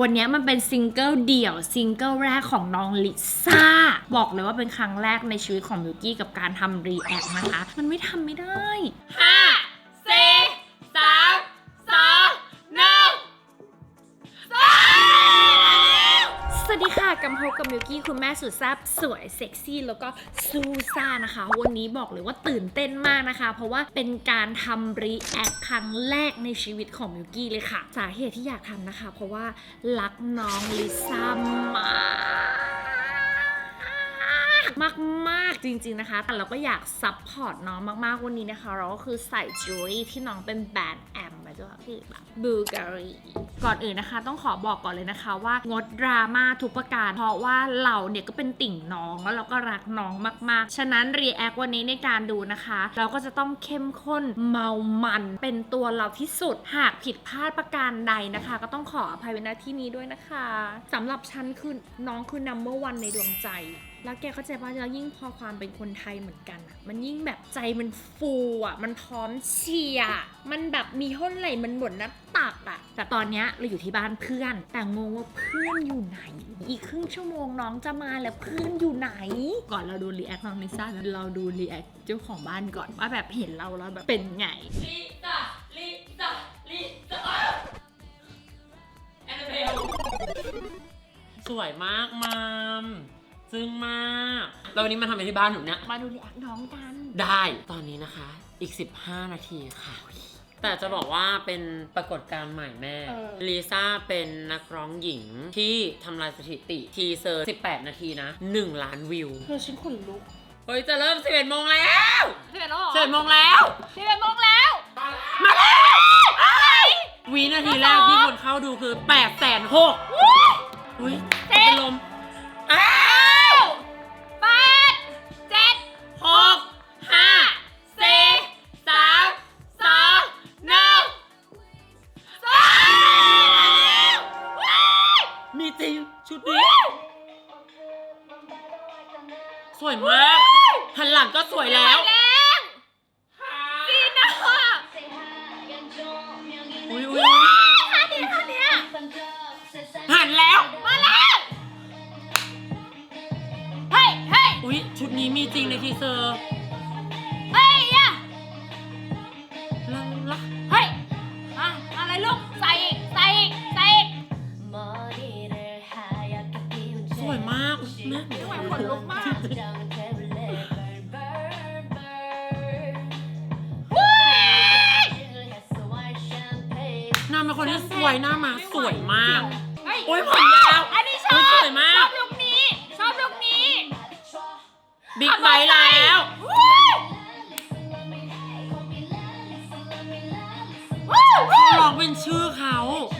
วันนี้มันเป็นซิงเกิลเดี่ยวซิงเกิลแรกของน้องลิซ่า บอกเลยว่าเป็นครั้งแรกในชีวิตของมิวกี้กับการทำรีแอคนะคะ มันไม่ทำไม่ได้ 5 วัสดีค่ะกัมพบกับมิวกี้คุณแม่สุดแซ่บสวยเซ็กซี่แล้วก็ซูซ่านะคะ วันนี้บอกเลยว่าตื่นเต้นมากนะคะ เพราะว่าเป็นการทำรีแอคครั้งแรกในชีวิตของมิวกี้เลยค่ะ สาเหตุที่อยากทำนะคะ เพราะว่ารักน้องลิซ่ามาก มากมาก ๆ จริง ๆ นะคะแต่เราก็อยากซัพพอร์ตน้องมาก ๆ วันนี้นะคะ เราก็คือใส่จิวเวลรี่ที่น้องเป็นแบรนด์แอมมาด้วยคือแบบบูการีก่อนอื่นนะคะ ต้องขอบอกก่อนเลยนะคะ ว่างดดราม่าทุกประการ เพราะว่าเราเนี่ยก็เป็นติ่งน้องแล้วเราก็รักน้องมาก ๆ ฉะนั้นรีแอควันนี้ในการดูนะคะ เราก็จะต้องเข้มข้นเมามันเป็นตัวเราที่สุดหากผิดพลาดประการใดนะคะ ก็ต้องขออภัยไว้ณที่นี้ด้วยนะคะสำหรับฉันคือน้องคือ number one ในดวงใจ แล้วแกเข้าใจป่ะแล้วยิ่งพอความเป็นคนไทยเหมือนกันอะมันยิ่งแบบใจมันฟูอะมันพร้อมเชียร์อะมันแบบมีห้นไหลมันหมดหน้าตักอะแต่ตอนเนี้ยเราอยู่ที่บ้านเพื่อน แต่งงว่าเพื่อนอยู่ไหน อีกครึ่งชั่วโมงน้องจะมาแล้วเพื่อนอยู่ไหน ก่อนเราดูรีแอคน้องลิซ่าแล้วเราดูรีแอคเจ้าของบ้านก่อนว่าแบบเห็นเราแล้วแบบเป็นไงลิซ่าลิซ่าลิซ่าแอนนาเบลสวยมากมาม ซึ้งมากแล้ววันนี้มาทำอะไรที่บ้านหนูเนี่ย มาดูรีแอคน้องกัน ได้ตอนนี้นะคะ อีก 15 นาทีค่ะ แต่จะบอกว่าเป็นปรากฏการณ์ใหม่แม่เออ ลิซ่าเป็นนักร้องหญิงที่ทำลายสถิติทีเซอร์ 18 นาทีนะ 1 ล้านวิว เธอฉันขนลุกเฮ้ย จะเริ่ม 11โมงแล้วสิบเอ็ดแล้วเหรอ11โมงแล้ว สิบเอ็ดโมงแล้ว มาแล้ววินาทีแรกที่คนเข้าดูคือ8แสนหกอุ้ยเป็นลมอ้าว คนที่สวยหน้ามาสวยมาก เฮ้ยโอ้ยผมยาว อันนี้ชอบอุ๊ยสวยมาก ชอบลุคนี้ ชอบลุคนี้บิ๊กไบค์แล้ววู้วู้วู้ลองเป็นชื่อเขา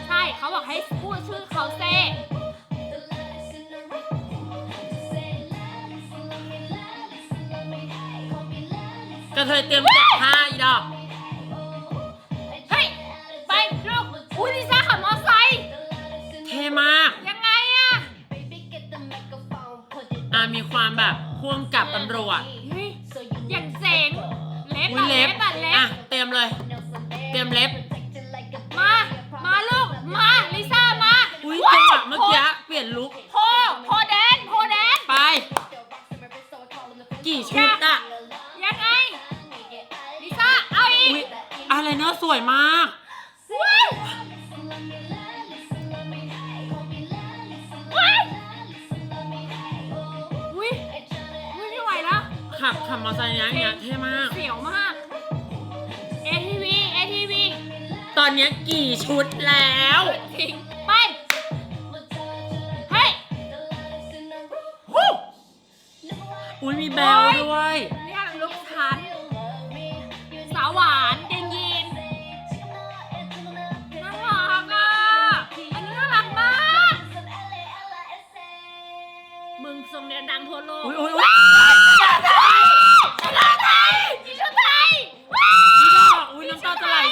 ใช่เขาบอกให้พูดชื่อเขาเซ่กระเทยเตรียมแกะผ้าอีดอก ความแบบพ่วงกับตำรวจเฮ้ยอย่างเจ๋งเล็บอุ้ยอะเล็เล็บบอะเล็อะบเตรียมเลย เตรียมเล็บ มา มาลูก มาลิซ่ามาอุ้ยว้าจังหววะเมื่อกี้เปลี่ยนลุคโพโพแดนโพแดน ไป กี่ชุดอะยังไงลิซ่า เอาอีกอุ้ยอะไรเนอะสวยมาก ขับขับมอเตอร์ไซค์เนี้ยเนี้ยเท่มาก เสียวมาก ATV ATV ตอนเนี้ยกี่ชุดแล้ว ทิ้งไป เฮ้ย อุ้ยมีแบลด้วยนี่ค่ะลูกชันสาวหวานเกงยีนน่ารักอะ อันนี้น่ารักมาก มึงทรงเนี้ยดังทั่วโลก อุ้ยอุ้ยอุ้ย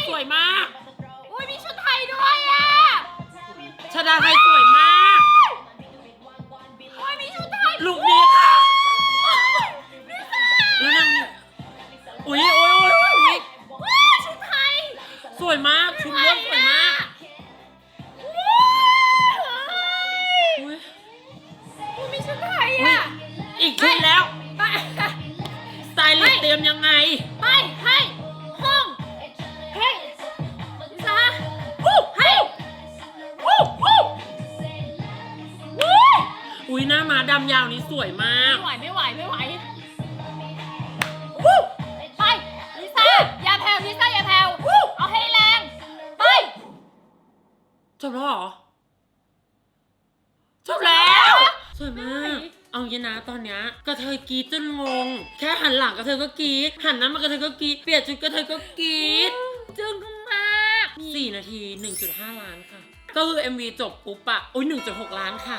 สวยมาก อุ้ยมีชุดไทยด้วยอะชาดาไทยสวยมาก อุ้ยหน้ามาดำยาวนี้สวยมาก ไม่ไหวไม่ไหวไม่ไหวไปลิซ่าอย่าแผ่วลิซ่าอย่าแผ่วเอาให้แรงไปจบแล้วเหรอ จบแล้ว สวยมาก เอางี้นะตอนเนี้ยกระเทยกรีดจนงง แค่หันหลังกระเทยก็กรีดหันหน้ามากระเทยก็กรีดเปลี่ยนชุดกระเทยก็กรีดจึงมาก4นาที 1.5 ล้านค่ะ ก็คือ MV จบปุ๊บอะอุ้ย1.6 ล้านค่ะ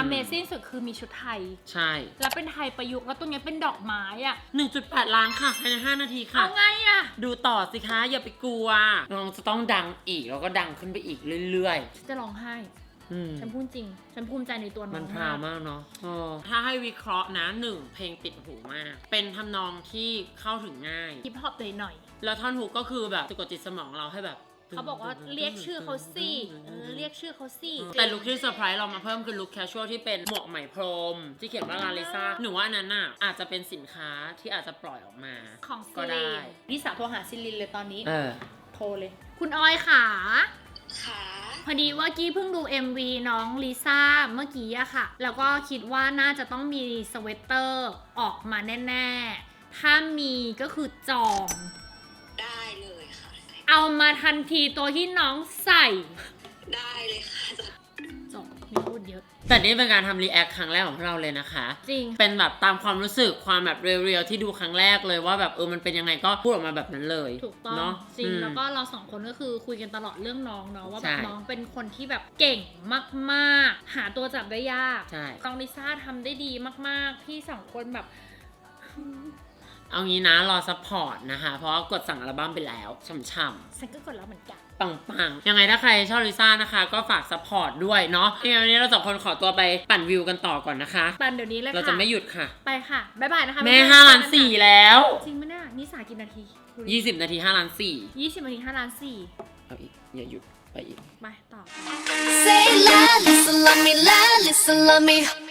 Amazing สุดคือมีชุดไทย ใช่ แล้วเป็นไทยประยุกต์แล้วตรงเนี้ยเป็นดอกไม้อะ1.8 ล้านค่ะภายใน 5 นาทีค่ะ เอาไงอะดูต่อสิคะ อย่าไปกลัว น้องจะต้องดังอีก แล้วก็ดังขึ้นไปอีกเรื่อยฉันจะร้องไห้ ๆอืมฉันพูดจริง ฉันภูมิใจในตัวน้มัอนงพราวมากเนาะเออถ้าให้วิเคราะห์นะหนึ่งเพลงติดหูมาก เป็นทำนองที่เข้าถึงง่าย ฮิปฮอปเลยหน่อยแล้วท่อนฮุกก็คือแบบสะกดจิตสมองเราให้แบบ เขาบอกว่าเรียกชื่อเขาสิเออเรียกชื่อเขาสิแต่ลุคที่เซอร์ไพรส์เรามาเพิ่มคือลุคแคชชวลที่เป็นหมวกไหมพรม ที่เขียนว่าลาลิซ่าหนูว่าอันนั้นน่ะอาจจะเป็นสินค้าที่อาจจะปล่อยออกมา ของซิก็ได้ลินนี่สาวโทรหาซิลินเลยตอนนี้เออ โทรเลย คุณออยค่ะค่ะพอดีว่ากี้เพิ่งดู MV น้องลิซ่าเมื่อกี้อะค่ะ แล้วก็คิดว่าน่าจะต้องมีสเวตเตอร์ออกมาแน่ ๆ ถ้ามีก็คือจองได้เลยค่ะ เอามาทันทีตัวที่น้องใส่ ได้เลยค่ะจะจบไมีพูดเยอะ แต่นี่เป็นการทำรีแอคครั้งแรกของเราเลยนะคะ จริง เป็นแบบตามความรู้สึกความแบบเรียลๆที่ดูครั้งแรกเลยว่าแบบเออมันเป็นยังไงก็พูดออกมาแบบนั้นเลยถูกต้องเนาะจริง อืม แล้วก็เราสองคนก็คือคุยกันตลอดเรื่องน้องเนาะว่าแบใช่ บน้องเป็นคนที่แบบเก่งมากๆ หาตัวจับได้ยาก ใช่ น้องลิซ่าทำได้ดีมากๆ พี่สองคนแบบ เอางี้นะรอซัพพอร์ตนะคะ เพราะว่ากดสั่งอัลบั้มไปแล้วช่ำฉันก็กดแล้วเหมือนกัน ๆปังๆ ยังไงถ้าใครชอบลิซ่านะคะ ก็ฝากซัพพอร์ตด้วยเนาะยังไงวันนี้เราสองคนขอตัวไปปั่นวิวกันต่อก่อนนะคะ ปันเดี๋ยวนี้เลยค่ะเราจะไม่หยุดค่ะ ไปค่ะ บ๊ายบายนะคะแม่บ๊ยบยห้าล้านสี่แล้ว จริงไหมเนี่ยนิสากี่นาที20 นาที5ล้านสี่ยี่สิบนาทีห้าล้านสี่เอาอีก อย่าหยุด ไปอีก ไปต่อ Say la, listen, love me, la, listen, love me.